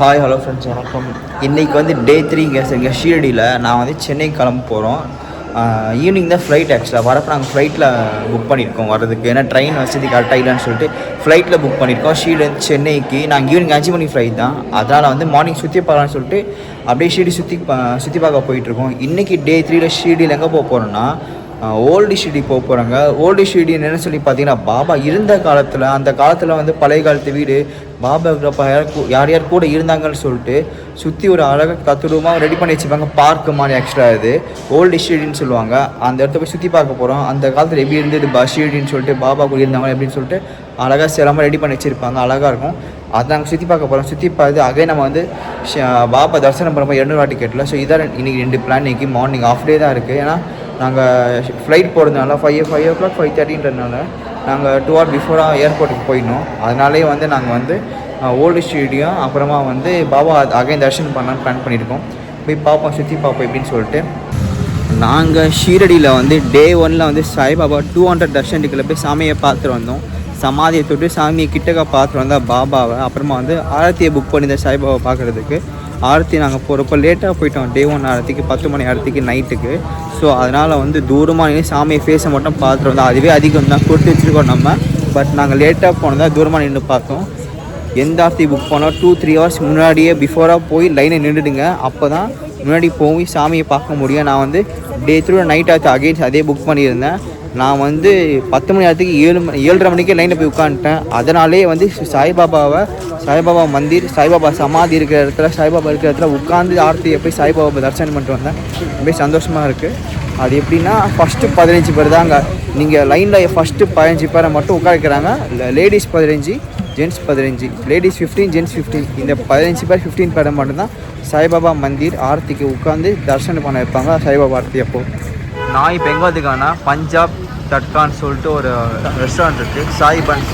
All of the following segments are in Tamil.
ஹாய் ஹலோ ஃப்ரெண்ட்ஸ் வணக்கம். இன்றைக்கி வந்து டே த்ரீ கேஸ் இங்கே ஷீரடியில் நான் வந்து சென்னை கிளம்ப போகிறோம் ஈவினிங் தான் ஃப்ளைட் ஆக்சுவலாக வரப்போ நாங்கள் ஃப்ளைட்டில் புக் பண்ணியிருக்கோம் வர்றதுக்கு. ஏன்னா ட்ரெயின் வசதி கரெக்டாக இல்லைன்னு சொல்லிட்டு ஃப்ளைட்டில் புக் பண்ணியிருக்கோம் ஷீரடி சென்னைக்கு. நாங்கள் ஈவினிங் அஞ்சு மணி ஃப்ளைட் தான். அதனால் வந்து மார்னிங் சுற்றி பார்க்கலாம்னு சொல்லிட்டு அப்படியே ஷீரடி சுற்றி சுற்றி பார்க்க போயிட்டுருக்கோம் இன்றைக்கி டே த்ரீயில் ஷீரடியில் எங்கே போக போகிறோன்னா ஓல்டு ஷீடி போக போகிறாங்க ஓல்டு ஷீடி என்னென்னு சொல்லி பார்த்தீங்கன்னா பாபா இருந்த காலத்தில் அந்த காலத்தில் வந்து பழைய காலத்து வீடு பாபா இருக்கிறப்ப யார் கூ- யார் யார் கூட இருந்தாங்கன்னு சொல்லிட்டு சுற்றி ஒரு அழகாக தத்துருவமாக ரெடி பண்ணி வச்சுருப்பாங்க. பார்க்கு மாதிரி ஆக்சுவலாக இது. ஓல்டு ஷீடின்னு சொல்லுவாங்க. அந்த இடத்த போய் சுற்றி பார்க்க போகிறோம் அந்த காலத்தில் எப்படி இருந்தது பா ஷீடின்னு சொல்லிட்டு பாபா கூட இருந்தாங்க எப்படின்னு சொல்லிட்டு அழகாக சிலமாக ரெடி பண்ணி வச்சுருப்பாங்க. அழகாக இருக்கும். அதை நாங்கள் சுற்றி பார்க்க போகிறோம் சுற்றி பார்த்து அதே நம்ம வந்து பாபா தரிசனம் பண்ணும்போது இரநூறு டிக்கெட்டில் ஸோ இதான் இன்றைக்கி ரெண்டு பிளான் இன்றைக்கி மார்னிங் ஆஃப் டே தான் இருக்குது ஏன்னா நாங்கள் ஃப்ளைட் போகிறதுனால five five o'clock five தேர்ட்டின்றதுனால நாங்கள் டூ ஹவர் பிஃபோராக ஏர்போர்ட்டுக்கு போயிடணும். அதனாலே வந்து நாங்கள் வந்து ஓல்டு ஸ்டேடியம் அப்புறமா வந்து பாபா அகைன் தர்ஷன் பண்ணலான்னு பிளான் பண்ணியிருக்கோம். போய் பார்ப்போம் சுற்றி பார்ப்போம் எப்படின்னு சொல்லிட்டு. நாங்கள் ஷீரடியில் வந்து டே ஒனில் வந்து சாய்பாபா டூ ஹண்ட்ரட் தர்ஷனுக்குள்ள போய் சாமியை பார்த்துட்டு வந்தோம். சமாதியை தொட்டு சாமியை கிட்டக்க பார்த்துட்டு வந்தால் பாபாவை அப்புறமா வந்து ஆரத்தியை புக் பண்ணியிருந்தேன் சாய்பாபா பார்க்குறதுக்கு. ஆரத்தி நாங்கள் போகிறப்ப லேட்டாக போயிட்டோம். டே ஒன் ஆரத்திக்கு பத்து மணி ஆரத்திக்கு நைட்டுக்கு ஸோ அதனால் வந்து தூரமாக நின்று சாமியை ஃபேஸை மட்டும் பார்த்துட்டு வந்தோம். அதுவே அதிகம் தான். கொடுத்து வச்சுருக்கோம் நம்ம. பட் நாங்கள் லேட்டாக போனதால் தூரமாக நின்று பார்த்தோம். எந்த ஆர்த்தி புக் பண்ணோம்? டூ த்ரீ ஹவர்ஸ் முன்னாடியே பிஃபோராக போய் லைனை நின்றுடுங்க. அப்போ தான் முன்னாடி போய் சாமியை பார்க்க முடியும். நான் வந்து டே த்ரூ நைட் ஆச்சு. அகெயின்ஸ் அதே புக் பண்ணியிருந்தேன். நான் வந்து பத்து மணி நேரத்துக்கு ஏழு மணி ஏழரை மணிக்கே லைனில் போய் உட்காந்துட்டேன். அதனாலே வந்து சாய்பாபாவை சாய்பாபா மந்திர் சாய்பாபா சமாதி இருக்கிற இடத்துல சாய்பாபா இருக்கிற இடத்துல உட்காந்து ஆர்த்தியை போய் சாய்பாபா தரிசனம் பண்ணிட்டு வந்தேன். ரொம்ப சந்தோஷமாக இருக்குது அது எப்படின்னா ஃபஸ்ட்டு பதினஞ்சு பேர் தாங்க. நீங்கள் லைனில் ஃபஸ்ட்டு பதினஞ்சு பேரை மட்டும் உட்காரிக்கிறாங்க லேடிஸ் பதினஞ்சு ஜென்ட்ஸ் பதினஞ்சு. லேடிஸ் ஃபிஃப்டீன் ஜென்ட்ஸ் ஃபிஃப்டீன் இந்த பதினஞ்சு பேர் ஃபிஃப்டீன் பேரை மட்டும்தான் சாய்பாபா மந்திர் ஆர்த்திக்கு உட்காந்து தரிசனம் பண்ண வைப்பாங்க. சாய்பாபா ஆர்த்தி அப்போது நான் இப்போ எங்கே வந்துக்கானா பஞ்சாப் தட்கான்னு சொல்லிட்டு ஒரு ரெஸ்டாரண்ட் இருக்குது சாய் பன்ஸ்.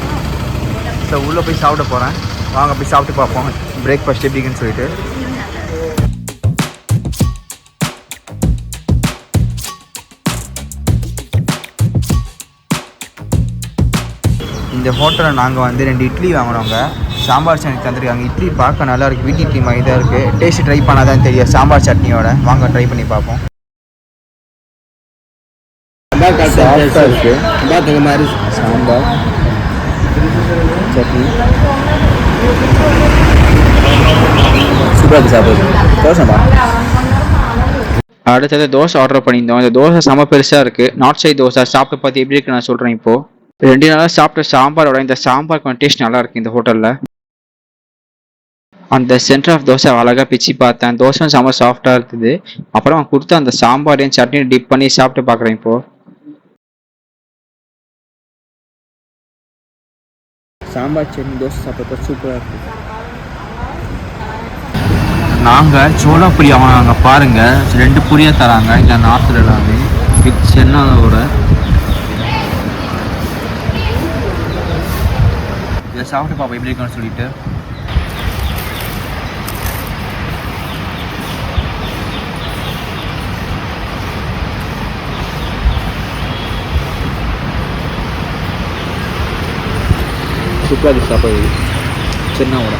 ஸோ உள்ளே போய் சாப்பிட போகிறேன் வாங்க போய் சாப்பிட்டு பார்ப்போம். பிரேக்ஃபாஸ்ட் எப்படின்னு சொல்லிட்டு. இந்த ஹோட்டலில் நாங்கள் வந்து ரெண்டு இட்லி வாங்கினோங்க சாம்பார் சட்னி தந்துருக்காங்க. இட்லி பார்க்க நல்லா இருக்குது வீட்டு இட்லி மாதிரி தான் இருக்குது டேஸ்ட் ட்ரை பண்ணாதான் தெரியும். சாம்பார் சட்னியோட. வாங்க ட்ரை பண்ணி பார்ப்போம். இருக்குது மாதிரி சாம்பார். சட்னி. சூப்பராக சாப்பிடுது. தோசைமா அடுத்தது தோசை ஆர்டர் பண்ணியிருந்தோம். இந்த தோசை செம பெருசாக இருக்குது நார்த் சைட் தோசை. சாப்பிட்டு பார்த்து எப்படி இருக்கு நான் சொல்கிறேன் இப்போது ரெண்டு நாளாக சாப்பிட்ட சாம்பாரோட இந்த சாம்பார் டேஸ்ட் நல்லா இருக்கு இந்த ஹோட்டலில் அந்த சென்டர் ஆஃப் தோசை அழகாக பிச்சு பார்த்தேன். தோசை செம சாஃப்டாக இருந்தது அப்புறம் கொடுத்த அந்த சாம்பாரையும் சட்னியும் டிப் பண்ணி சாப்பிட்டு பார்க்குறேன் இப்போது சாம்பார் சட்னி தோசை சாப்பிட்றப்ப சூப்பராக இருக்கும் நாங்கள் சோளா பூரி வாங்கினாங்க பாருங்கள் ரெண்டு பூரியாக தராங்க. இந்த நார்த்தில் எல்லாமே. வித் சென்னாவோட இதை சாப்பிட்டு பாப்பா எப்படி இருக்கான்னு சொல்லிட்டு. சூப்பராக இருக்கு சாப்பாடு சென்னாவோட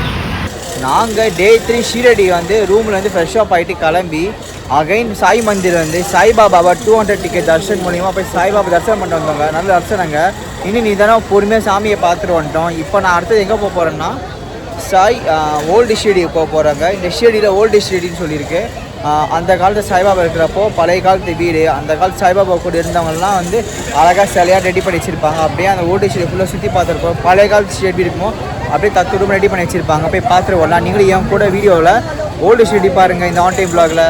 நாங்கள் டே த்ரீ ஷீரடி வந்து ரூமில் வந்து ஃப்ரெஷ் அப் ஆகிட்டு கிளம்பி அகைன் சாய் மந்திர் வந்து சாய்பாபாவை டூ ஹண்ட்ரட் டிக்கெட் தர்ஷன் மூலியமாக போய் சாய்பாபா தரிசனம் பண்ணிட்டு வந்தவங்க நல்ல தரிசனங்க இன்னும் நீ தானே பொறுமையாக சாமியை பார்த்துட்டு வந்துட்டோம். இப்போ நான் அடுத்தது எங்கே போக போகிறேன்னா சாய் ஓல்டு ஷீரடி போக போகிறாங்க இந்த ஷீரடியில் ஓல்டு ஷீரடின்னு சொல்லியிருக்கு. அந்த காலத்து சாய்பாபா இருக்கிறப்போ பழைய காலத்து வீடு அந்த காலத்து சாய்பாபா கூட இருந்தவங்கலாம் வந்து அழகாக சிலையாக ரெடி பண்ணி வச்சுருப்பாங்க. அப்படியே அந்த ஓல்டு ஷீரடி ஃபுல்லாக சுற்றி பார்த்துருப்போம். பழைய காலத்து ஷீரடி எப்படி இருக்குமோ அப்படியே தத்துவம் ரெடி பண்ணி வச்சுருப்பாங்க. போய் பார்த்துட்டு வரலாம் நீங்களும் என் கூட வீடியோவில் ஓல்டு ஷீரடி பாருங்கள் இந்த ஆன் டைம் பிளாகில்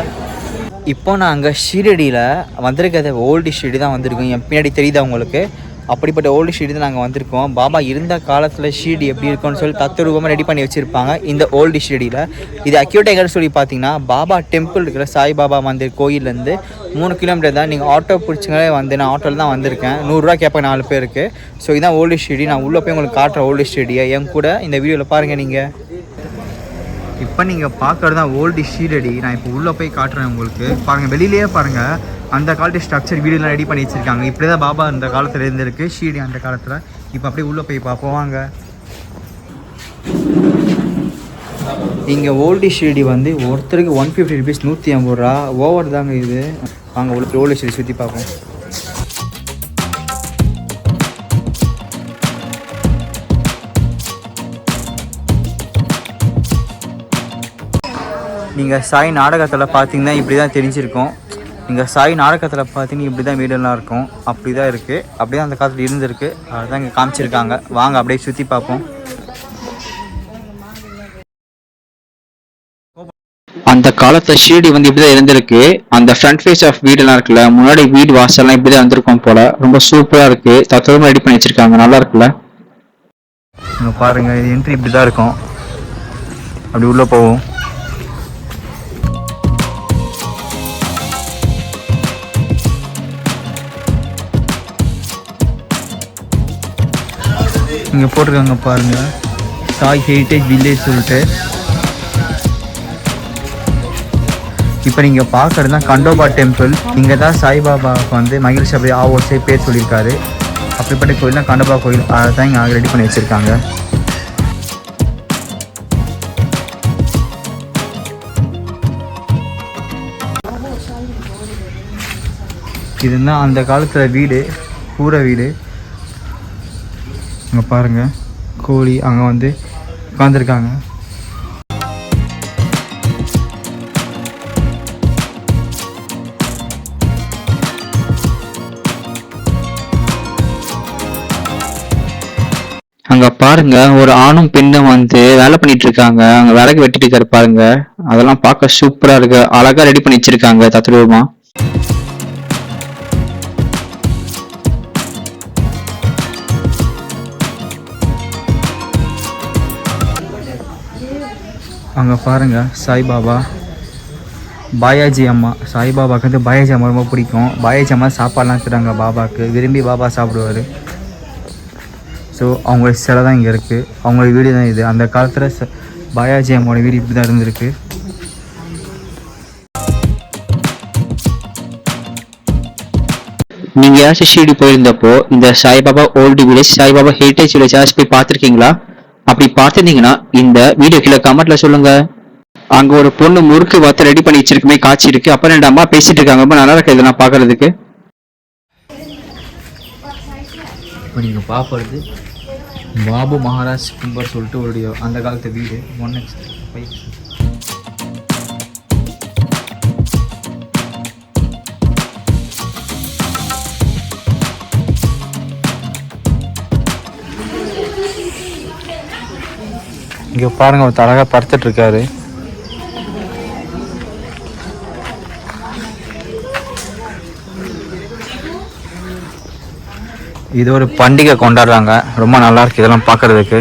இப்போ நாங்கள் ஷீரடியில் வந்திருக்கிறது ஓல்டு ஷீரடி தான் வந்திருக்கோம். என் பின்னாடி தெரியுது அவங்களுக்கு அப்படிப்பட்ட ஓல்டு ஷீடு தான் நாங்கள் வந்திருக்கோம். பாபா இருந்த காலத்தில் ஷீரடி எப்படி இருக்கும்னு சொல்லி தத்துரூபமாக ரெடி பண்ணி வச்சுருப்பாங்க இந்த ஓல்டு ஷீரடியில் இது அக்யூட் எங்கன்னு சொல்லி பார்த்தீங்கன்னா பாபா டெம்பிள் இருக்கிற சாய்பாபா மந்திர் கோயிலேருந்து மூணு கிலோமீட்டர் தான் நீங்கள் ஆட்டோ பிடிச்சிங்களே வந்து நான் ஆட்டோவில் தான் வந்திருக்கேன். நூறுரூவா கேட்பேன் நாலு பேருக்கு. ஸோ இதுதான் ஓல்டு ஷீரடி நான் உள்ளே போய் உங்களுக்கு காட்டுறேன் ஓல்டு ஷீடியை என் கூட இந்த வீடியோவில் பாருங்கள் நீங்கள் இப்போ நீங்கள் பார்க்கறது தான் ஓல்டு ஷீரடி நான் இப்போ உள்ளே போய் காட்டுறேன் உங்களுக்கு. பாருங்கள் வெளியிலேயே பாருங்கள் அந்த காலத்து ஸ்ட்ரக்சர் வீடுலாம் ரெடி பண்ணி வச்சுருக்காங்க. இப்படி தான் பாபா அந்த காலத்தில் இருந்திருக்கு. ஷீரடி அந்த காலத்தில். இப்போ அப்படியே உள்ளே போய் பார்ப்போம் வாங்க. இங்கே ஓல்டு ஷீரடி வந்து ஒருத்தருக்கு ஒன் ஃபிஃப்டி ருபீஸ் நூற்றி ஐம்பது ரூபா. ஓவர் தாங்க இது. வாங்க உள்ள ஓல்டு ஷீரடி சுற்றி பார்ப்போம் நீங்கள் சாய் நாடகத்தில் பார்த்தீங்கன்னா இப்படி தான் தெரிஞ்சிருக்கோம். நீங்கள் சாய் நாடகத்தில் பார்த்தீங்கன்னா இப்படி தான் வீடெல்லாம் இருக்கும். அப்படி தான் இருக்குது அப்படி தான் அந்த காலத்தில் இருந்திருக்கு. அதுதான் இங்கே காமிச்சிருக்காங்க. வாங்க அப்படியே சுற்றி பார்ப்போம். அந்த காலத்துல ஷீரடி வந்து இப்படிதான் இருந்திருக்கு. அந்த ஃப்ரண்ட் ஃபேஸ் ஆஃப் வீடெல்லாம் இருக்குல்ல முன்னாடி வீடு வாசல்லாம் இப்படிதான் இருந்திருக்கும் போல. ரொம்ப சூப்பரா இருக்கு. தத்துவமா ரெடி பண்ணி வச்சிருக்காங்க. நல்லா இருக்குல்ல? இங்கே இது என்ட்ரி இப்படி தான் இருக்கும். அப்படி உள்ளே போவோம் இங்கே போட்டிருக்காங்க பாருங்க. சாய் ஹெரிட்டேஜ் வில்லேஜ் சொல்லிட்டு. இப்போ நீங்கள் பார்க்குறது தான் கண்டோபா டெம்பிள் இங்கே தான் சாய்பாபாவுக்கு வந்து மகிழ்ச்சி சபை ஆவோசை பேர் சொல்லியிருக்காரு. அப்படிப்பட்ட கோயில் தான் கண்டோபா கோயில். அதை தான் இங்கே ரெடி பண்ணி வச்சுருக்காங்க. இதுதான் அந்த காலத்தில் வீடு கூரை வீடு. அங்கே பாருங்கள் கோழி அங்கே வந்து உட்காந்துருக்காங்க அங்க பாருங்க ஒரு ஆணும் பெண்ணும் வந்து வேலை பண்ணிட்டு இருக்காங்க அங்க விறகு வெட்டிட்டு இருக்காரு பாருங்க. அதெல்லாம் பார்க்க சூப்பரா இருக்கு. அழகா ரெடி பண்ணி வச்சிருக்காங்க தத்ரூபமா. அங்கே பாருங்க சாய்பாபா. பாயாஜி அம்மா சாய்பாபாவுக்கு வந்து பாயாஜி அம்மா ரொம்ப பிடிக்கும். பாயாஜி அம்மா சாப்பாடுலாம் தராங்க பாபாவுக்கு விரும்பி பாபா சாப்பிடுவார். ஸோ அவங்க சிலை தான் இங்கே இருக்குது அவங்களோட வீடு தான் இது. அந்த காலத்தில் ச பாயாஜி அம்மாவோட வீடு இப்படி தான் இருந்திருக்கு. நீங்கள் ஏதாச்சும் ஷீரடி போயிருந்தப்போ இந்த Saibaba old village Saibaba heritage village யாராச்சும் போய் பார்த்துருக்கீங்களா? அப்படி பார்த்துருந்தீங்கன்னா இந்த வீடியோ கீழே கமெண்ட்ல சொல்லுங்க. அங்க ஒரு பொண்ணு முறுக்கு வார்த்தை ரெடி பண்ணி வச்சிருக்குமே காட்சி இருக்கு. அப்புறம் ரெண்டு அம்மா பேசிட்டு இருக்காங்க. ரொம்ப நல்லா இருக்கு இதெல்லாம் பாக்குறதுக்கு இப்போ நீங்கள் பார்ப்பது பாபு மகாராஜ் கும்பர் சொல்லிட்டு ஒரு அந்த காலத்து வீடு. ஒன் எக்ஸ் ஃபைவ் இங்கே பாருங்க ஒருத்தர் அழகாக படுத்துட்ருக்காரு இது ஒரு பண்டிகை கொண்டாடுறாங்க. ரொம்ப நல்லா இருக்கு இதெல்லாம் பார்க்குறதுக்கு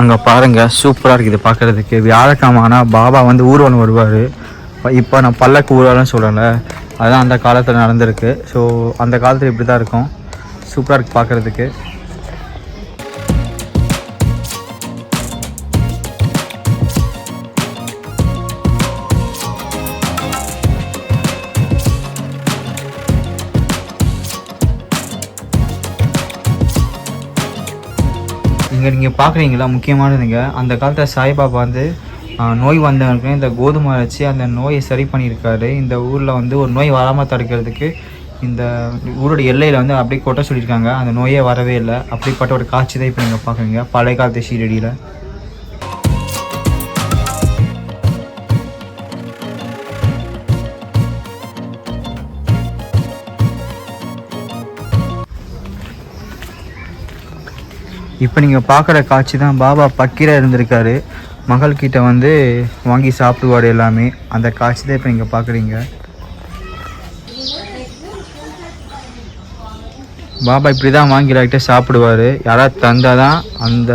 அங்கே பாருங்க சூப்பராக இருக்குது பார்க்குறதுக்கு வியாழக்கிழமை ஆனால் பாபா வந்து ஊர்வலம் வருவார். இப்போ நான் பல்லக்கு ஊர்வலம் சொல்லலை அதுதான் அந்த காலத்தில் நடந்திருக்கு. ஸோ அந்த காலத்தில் இப்படி தான் இருக்கும். சூப்பராக இருக்குது பார்க்குறதுக்கு இங்கே நீங்கள் பார்க்குறீங்களா முக்கியமானதுங்க அந்த காலத்தில் சாய்பாபா வந்து நோய் வந்தவங்களுக்கு இந்த கோதுமை வச்சு அந்த நோயை சரி பண்ணியிருக்காரு. இந்த ஊரில் வந்து ஒரு நோய் வராமல் தடுக்கிறதுக்கு இந்த ஊரோட எல்லையில் வந்து அப்படியே கொட்ட சொல்லியிருக்காங்க. அந்த நோயே வரவே இல்லை. அப்படிப்பட்ட ஒரு காட்சி தான் இப்போ நீங்கள் பார்க்குறீங்க பழைய காலத்து ஷீரடியில் இப்போ நீங்கள் பார்க்குற காட்சி தான் பாபா பக்கீராக இருந்திருக்காரு. மகள் கிட்ட வந்து வாங்கி சாப்பிடுவார் எல்லாமே. அந்த காட்சி தான் இப்போ நீங்கள் பார்க்குறீங்க பாபா இப்படி தான் வாங்கி லைட்டாக சாப்பிடுவார். யாராவது தந்தால் தான் அந்த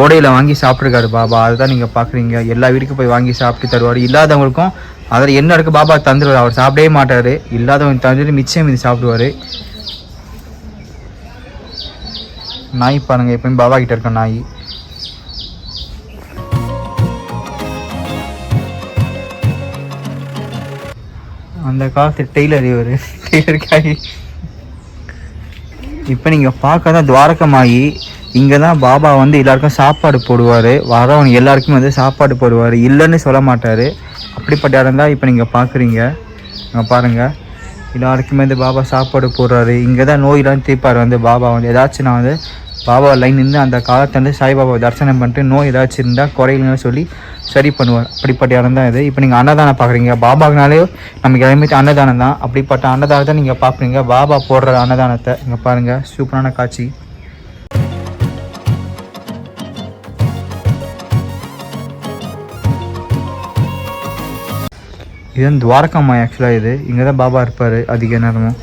ஓடையில் வாங்கி சாப்பிட்ருக்காரு பாபா. அதை தான் நீங்கள் பார்க்குறீங்க எல்லா வீட்டுக்கும் போய் வாங்கி சாப்பிட்டு தருவார். இல்லாதவங்களுக்கும் அதில் என்ன இருக்குது பாபா தந்துடுவார் அவர் சாப்பிடவே மாட்டார். இல்லாதவங்க தந்துட்டு மிச்சம் இது சாப்பிடுவார். நாய் பாருங்கள் எப்பயும் பாபா கிட்ட இருக்க நாய். அந்த காலத்து டெய்லர் இவர். டெய்லர் காய். இப்போ நீங்கள் பார்க்க தான் துவாரகமாயி இங்கே தான் பாபா வந்து எல்லாருக்கும் சாப்பாடு போடுவார். வரவங்க எல்லாருக்கும் வந்து சாப்பாடு போடுவார். இல்லைன்னு சொல்ல மாட்டார். அப்படிப்பட்ட இடம் தான் இப்போ நீங்கள் பார்க்குறீங்க. இங்கே பாருங்கள் எல்லாருக்குமே வந்து பாபா சாப்பாடு போடுறாரு. இங்கே தான் நோயெல்லாம் தீர்ப்பார். வந்து பாபா வந்து ஏதாச்சும் நான் வந்து பாபா லைன் நின்று அந்த காலத்தை வந்து சாய்பாபாவை தரிசனம் பண்ணிட்டு நோய் ஏதாச்சும் இருந்தால் குறையிலன்னு சொல்லி சரி பண்ணுவார். அப்படிப்பட்ட இடம் தான் இது. இப்போ நீங்கள் அன்னதானம் பார்க்குறீங்க. பாபாக்குனாலே நமக்கு எல்லாமே அன்னதானம் தான். அப்படிப்பட்ட அன்னதானத்தை நீங்கள் பார்க்குறீங்க. பாபா போடுற அன்னதானத்தை இங்கே பாருங்கள் சூப்பரான காட்சி. இது வந்து ஆக்சுவலாக இது. இங்கே தான் பாபா இருப்பார் அதிக நேரமும்.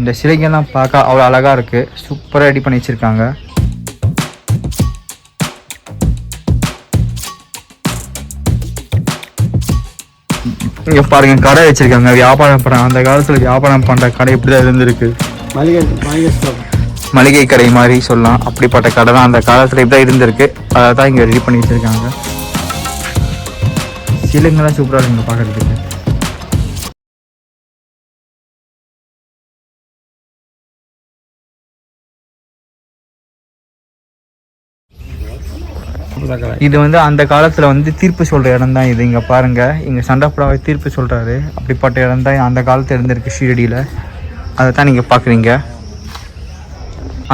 இந்த சிலைகள்லாம் பார்க்க அவ்வளோ அழகாக இருக்குது சூப்பராக ரெடி பண்ணி வச்சுருக்காங்க. இங்கே பாருங்க கடை வச்சுருக்காங்க. வியாபாரம் பண்ணுற அந்த காலத்தில் வியாபாரம் பண்ணுற கடை இப்படி தான் இருந்திருக்கு. மளிகை மளிகை கடை மாதிரி சொல்லலாம். அப்படிப்பட்ட கடை தான் அந்த காலத்தில் இப்படி தான் இருந்திருக்கு. அதை தான் இங்கே ரெடி பண்ணி வச்சுருக்காங்க. சிலைங்கெல்லாம் சூப்பராக இருக்குங்க பார்க்குறதுக்கு இது வந்து அந்த காலத்தில் வந்து தீர்ப்பு சொல்கிற இடம் தான் இது. இங்கே பாருங்கள் இங்கே சண்டைப்படாவை தீர்ப்பு சொல்கிறாரு அப்படிப்பட்ட இடம் தான் அந்த காலத்தில் இருந்திருக்கு ஷீரடியில். அதை தான் நீங்கள் பார்க்குறீங்க.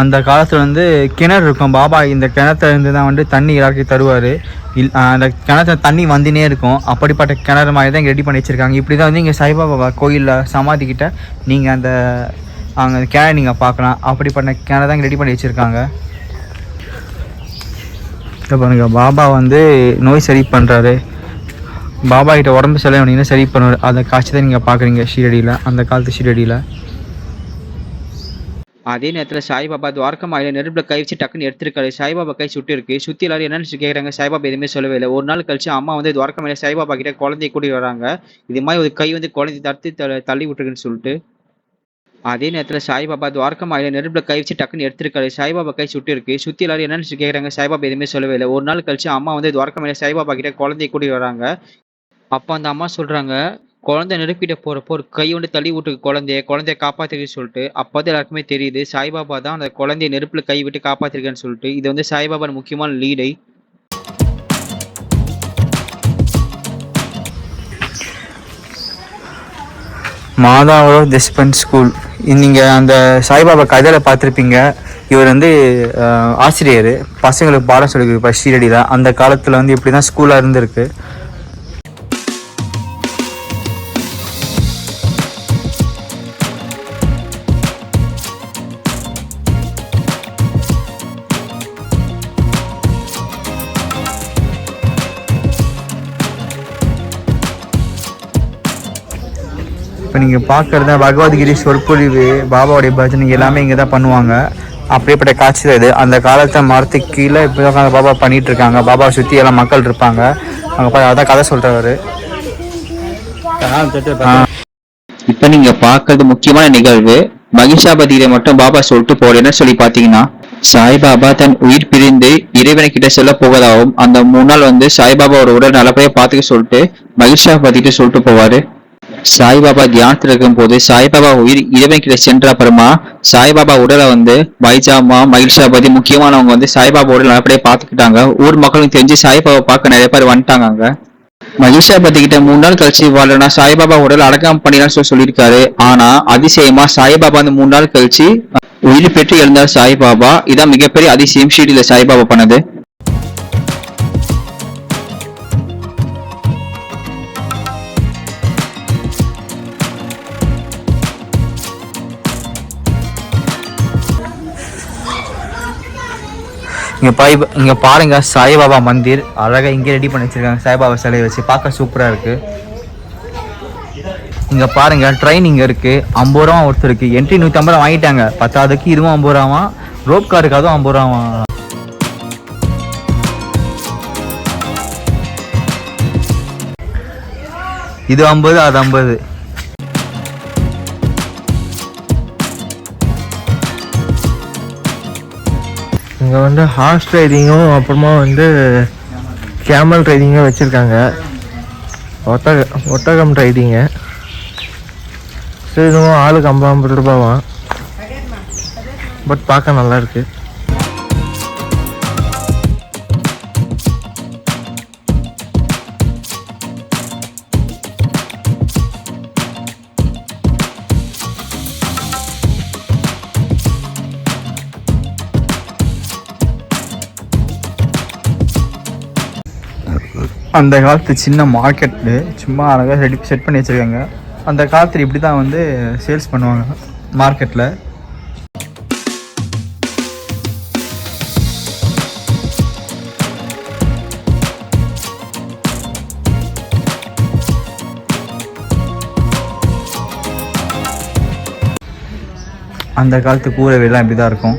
அந்த காலத்தில் வந்து கிணறு இருக்கும். பாபா இந்த கிணத்துல இருந்து தான் வந்து தண்ணி எல்லாருக்கும் தருவார். இல் அந்த கிணத்துல தண்ணி வந்துனே இருக்கும். அப்படிப்பட்ட கிணறு மாதிரி தான் ரெடி பண்ணி வச்சுருக்காங்க. இப்படி தான் வந்து இங்கே சாய்பாபா கோயிலில் சமாதிக்கிட்ட நீங்கள் அந்த அங்கே கிணறு நீங்கள் பார்க்கலாம். அப்படிப்பட்ட கிணறு தான் ரெடி பண்ணி வச்சுருக்காங்க. இப்போ பாருங்க பாபா வந்து நோய் சரி பண்ணுறாரு பாபா கிட்ட உடம்பு சரியில்லை சரி பண்ணுவார். அந்த காட்சி தான் நீங்கள் பார்க்குறீங்க ஷீரடியில் அந்த காலத்து ஷீரடியில். அதே நேரத்தில் சாய்பாபா துவாரகம் ஆயில நெருப்பில் கை வச்சு டக்குன்னு எடுத்திருக்காரு. சாய்பாபா கை சுட்டு இருக்கு. சுற்றி எல்லாரும் என்னன்னு கேட்குறாங்க சாய்பாபா எதுவுமே சொல்லவே இல்லை. ஒரு நாள் கழிச்சு அம்மா வந்து துவாரகம் ஆயில சாய்பாபா கிட்ட குழந்தைய கூட்டிட்டு வராங்க இது மாதிரி ஒரு கை வந்து குழந்தை தடுத்து த- தள்ளி விட்டுருக்குன்னு சொல்லிட்டு அதே நேரத்தில் சாய்பாபா துவாரகம் ஆயில நெருப்பில் கை வச்சு டக்குன்னு எடுத்திருக்காரு. சாய்பாபா கை சுட்டு இருக்கு. சுற்றி எல்லாரும் என்னன்னு கேட்குறாங்க சாய்பாபா எதுவுமே சொல்லவே இல்லை. ஒரு நாள் கழிச்சு அம்மா வந்து துவாரகம் ஆயில சாய்பாபா கிட்ட குழந்தைய கூட்டி வராங்க. அப்போ அந்த அம்மா சொல்கிறாங்க குழந்தை நெருப்பிட்ட போகிறப்போ ஒரு கை வந்து தள்ளி விட்டு குழந்தைய. குழந்தைய காப்பாற்றிருக்கேன் சொல்லிட்டு. அப்போ தான் எல்லாருக்குமே தெரியுது சாய்பாபா தான் அந்த குழந்தைய நெருப்பில் கை விட்டு காப்பாற்றிருக்கேன்னு சொல்லிட்டு. இது வந்து சாய்பாபா முக்கியமான லீடை. மாதாவரோ தெஸ்பன் ஸ்கூல் நீங்கள் அந்த சாய்பாபா கதையில் பார்த்துருப்பீங்க. இவர் வந்து ஆசிரியர். பசங்களுக்கு பாடம் சொல்லி கொடுப்பார். தான் அந்த காலத்தில் வந்து இப்படி தான் ஸ்கூலாக இருந்திருக்கு. நீங்கள் பார்க்குறது பகவத்கீதை சொற்பொழிவு பாபாவுடைய பஜனை எல்லாமே இங்கே தான் பண்ணுவாங்க. அப்படிப்பட்ட காட்சி தான் இது. அந்த காலத்தை மரத்துக்கு கீழே இப்போ தான் பாபா பண்ணிட்டு இருக்காங்க பாபாவை சுற்றி எல்லாம் மக்கள் இருப்பாங்க. அங்கே போய் அதான் கதை சொல்கிறவர் இப்போ நீங்க பார்க்கறது முக்கியமான நிகழ்வு. மகிஷாபதியில மட்டும் பாபா சொல்லிட்டு போற என்ன சொல்லி பாத்தீங்கன்னா சாய்பாபா தன் உயிர் பிரிந்து இறைவனை கிட்ட செல்ல போவதாகவும் அந்த மூணு நாள் வந்து சாய்பாபாவோட உடல் நல்லபடியா பாத்துக்க சொல்லிட்டு மகிஷாபதிட்டு சொல்லிட்டு போவாரு. சாய்பாபா தியானத்தில் இருக்கும் போது சாய்பாபா உயிர் இறைவன் கிட்ட சென்ற அப்புறமா சாய்பாபா உடலை வந்து பைஜாமா மகிழ்ச்சாபதி முக்கியமானவங்க வந்து சாய்பாபா உடல் நல்லபடியா பார்த்துக்கிட்டாங்க. ஊர் மக்களுக்கு தெரிஞ்சு சாய்பாபா பார்க்க நிறைய பேர் வந்துட்டாங்க அங்க. மகிஷாபதி கிட்ட மூணு நாள் கழிச்சு வாழனா சாய்பாபா உடல் அடக்கம் பண்ணிடலாம் சொல்லி சொல்லியிருக்காரு. ஆனா அதிசயமா சாய்பாபா அந்த மூணு நாள் கழிச்சு உயிர் பெற்று எழுந்தார் சாய்பாபா. இதான் மிகப்பெரிய அதிசயம் ஷீடில சாய்பாபா பண்ணது. இங்கே பாய் இங்கே பாருங்க சாய்பாபா மந்திர். அழகாக இங்கே ரெடி பண்ணி வச்சிருக்காங்க. சாய்பாபா சிலையை வச்சு பார்க்க சூப்பராக இருக்குது இங்கே பாருங்க ட்ரெயின் இங்கே இருக்குது ஐம்பது ரூபா ஒருத்தருக்கு என்ட்ரி நூற்றி ஐம்பது ரூபா வாங்கிட்டாங்க. பத்தாவதுக்கு இதுவும் ஐம்பது ரூபாவா? ரோப் காருக்கு அதுவும் ஐம்பது ரூபாவா? இது ஐம்பது அது ஐம்பது. இங்கே வந்து ஹார்ஸ் ரைடிங்கும் அப்புறமா வந்து கேமல் ரைடிங்கும் வச்சுருக்காங்க. ஒட்டக ஒட்டகம் ரைடிங்கு சரி இதுவும் ஆளுக்கு ஐம்பது ஐம்பது ரூபாவான் பட் பார்க்க நல்லா இருக்குது அந்த காலத்து சின்ன மார்க்கெட்டு சும்மா அழகாக ரெடி செட் பண்ணி வச்சுருக்காங்க. அந்த காலத்தில் இப்படி தான் வந்து சேல்ஸ் பண்ணுவாங்க மார்க்கெட்டில் அந்த காலத்து கூரை இப்படி தான் இருக்கும்.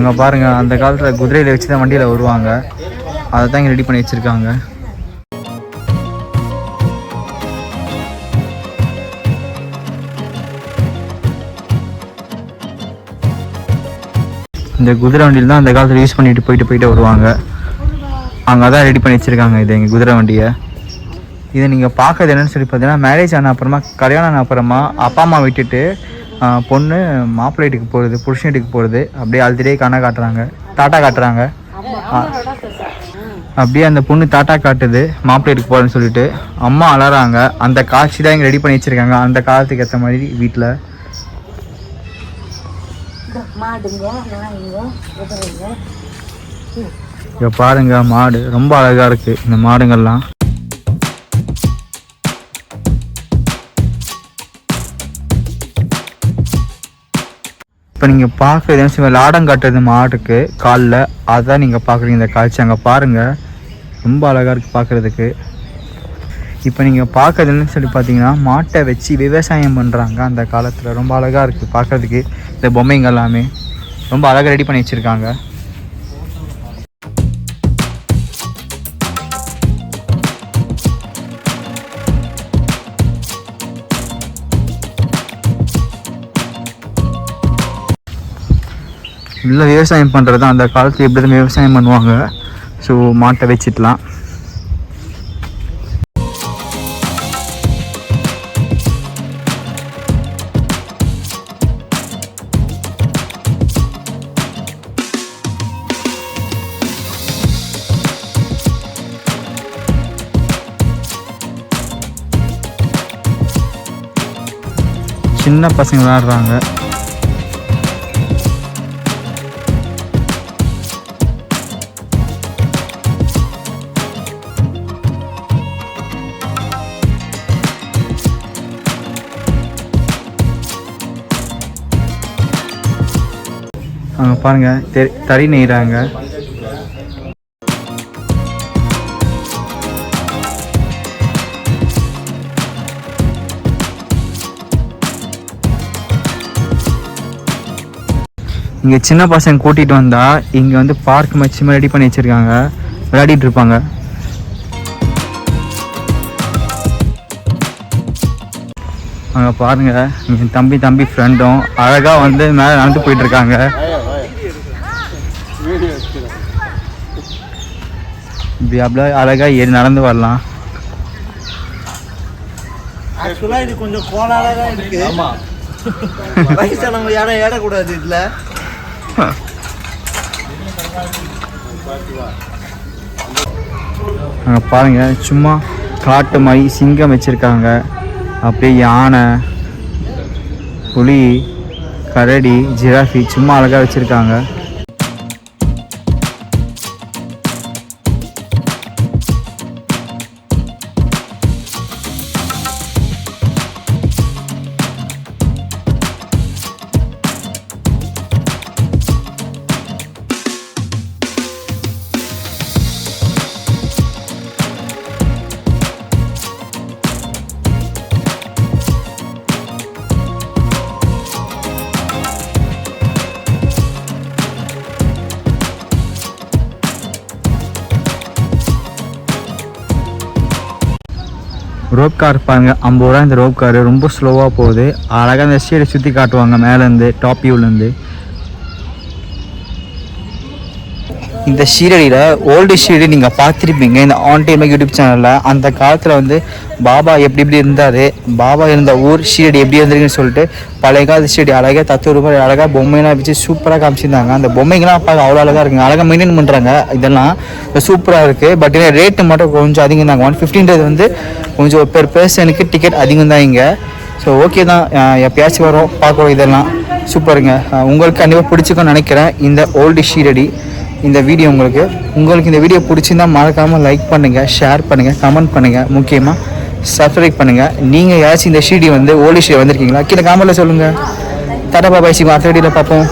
அங்கே பாருங்கள் அந்த காலத்தில் குதிரையில் வச்சு தான் வண்டியில் வருவாங்க. அதை தான் இங்கே ரெடி பண்ணி வச்சுருக்காங்க. இந்த குதிரை வண்டியில் தான் அந்த காலத்தில் யூஸ் பண்ணிட்டு போயிட்டு போயிட்டு வருவாங்க. அங்கே தான் ரெடி பண்ணி வச்சுருக்காங்க இது எங்கள் குதிரை வண்டியை. இதை நீங்கள் பார்க்கறது என்னன்னு சொல்லி பார்த்தீங்கன்னா மேரேஜ் ஆன அப்புறமா கல்யாணம் ஆன அப்புறமா அப்பா அம்மா விட்டுட்டு பொண்ணு மாப்பிள்ளை வீட்டுக்கு போகிறது புருஷன் வீட்டுக்கு போகிறது அப்படியே அழுதுகிட்டே கண்ணை காட்டுறாங்க. டாட்டா காட்டுறாங்க. அப்படியே அந்த பொண்ணு டாட்டா காட்டுது மாப்பிள்ளை வீட்டுக்கு போகிறேன்னு சொல்லிட்டு. அம்மா அலறாங்க. அந்த காட்சி தான் இங்கே ரெடி பண்ணி வச்சுருக்காங்க. அந்த காலத்துக்கு ஏற்ற மாதிரி வீட்டில் இங்கே பாருங்க மாடு. ரொம்ப அழகாக இருக்குது இந்த மாடுங்கள்லாம். இப்போ நீங்கள் பார்க்குறது என்ன லாடம் காட்டுறது மாட்டுக்கு காலில். அதான் நீங்கள் பார்க்குறீங்க இந்த காட்சி. அங்கே பாருங்கள் ரொம்ப அழகாக இருக்குது பார்க்குறதுக்கு. இப்போ நீங்கள் பார்க்குறது என்னன்னு சொல்லி பார்த்தீங்கன்னா மாட்டை வச்சு விவசாயம் பண்ணுறாங்க அந்த காலத்தில். ரொம்ப அழகாக இருக்குது பார்க்குறதுக்கு. இந்த பொம்மைங்க எல்லாமே. ரொம்ப அழகாக ரெடி பண்ணி வச்சுருக்காங்க. இல்லை விவசாயம் பண்ணுறது அந்த காலத்தில் எப்படி தான் விவசாயம் பண்ணுவாங்க. ஸோ மாட்டை வச்சுக்கலாம் சின்ன பசங்க விளாடுறாங்க அங்கே பாருங்க தெ- தறி நெய்கிறாங்க இங்கே சின்ன பசங்க கூட்டிகிட்டு வந்தால் இங்கே வந்து பார்க் மச்சுமே ரெடி பண்ணி வச்சுருக்காங்க. விளையாடிட்டு இருப்பாங்க. அங்கே பாருங்கள் என் தம்பி தம்பி ஃப்ரெண்டும் அழகாக வந்து மேலே நடந்து போயிட்டுருக்காங்க இப்படி அப்படியே அழகாக ஏறி நடந்து வரலாம். ஆக்சுவலாக இது கொஞ்சம் கோலாக தான் இருக்கு. ஆமாம் வயசானவங்க யாரும் ஏறக்கூடாது இதில். அங்கே பாருங்க சும்மா காட்டு மாதிரி சிங்கம் வச்சுருக்காங்க. அப்படியே யானை புலி கரடி ஜிராஃபி சும்மா அழகாக வச்சுருக்காங்க. ரோப் கார் பாருங்க ஐம்பது ரூபா இந்த ரோப் கார். ரொம்ப ஸ்லோவாக போகுது. அழகாக அந்த ஷீடை சுற்றி காட்டுவாங்க மேலேருந்து டாப் வியூலேருந்து இந்த ஷீரடியில் ஓல்டு ஷீரடி நீங்கள் பார்த்துருப்பீங்க. இந்த ஆன் டைம் யூடியூப் சேனலில் அந்த காலத்தில் வந்து பாபா எப்படி எப்படி இருந்தார் பாபா இருந்த ஊர் ஷீரடி எப்படி இருந்திருக்குன்னு சொல்லிட்டு பழைய காலத்து ஷீரடி அழகாக தத்துவ அழகாக பொம்மையெல்லாம் வச்சு சூப்பராக காமிச்சிருந்தாங்க. அந்த பொம்மைங்கெல்லாம் பார்க்க அவ்வளோ அழகாக இருக்குங்க. அழகாக மெயின்டைன் பண்ணுறாங்க இதெல்லாம் சூப்பராக இருக்குது பட் ரேட்டு மட்டும் கொஞ்சம் அதிகம் தாங்க ஒன் ஃபிஃப்டின்றது வந்து கொஞ்சம் பெர் பர்சனுக்கு டிக்கெட் அதிகம் தான் இங்கே. ஸோ ஓகே தான். எப்பயாச்சும் வரும். பார்க்குறோம் இதெல்லாம் சூப்பருங்க உங்களுக்கு கண்டிப்பாக பிடிச்சிக்கும்னு நினைக்கிறேன். இந்த ஓல்டு ஷீரடி இந்த வீடியோ உங்களுக்கு. உங்களுக்கு இந்த வீடியோ பிடிச்சிருந்தா மறக்காமல் லைக் பண்ணுங்கள் ஷேர் பண்ணுங்கள் கமெண்ட் பண்ணுங்கள் முக்கியமாக சப்ஸ்கிரைப் பண்ணுங்கள் நீங்கள் யாராச்சும் இந்த ஷீடி வந்து ஓலி ஷீடி வந்திருக்கீங்களா? கீழே காமெண்ட்டில் சொல்லுங்கள் தடா பாபாய் அடுத்த வீடியோவில் பார்ப்போம்.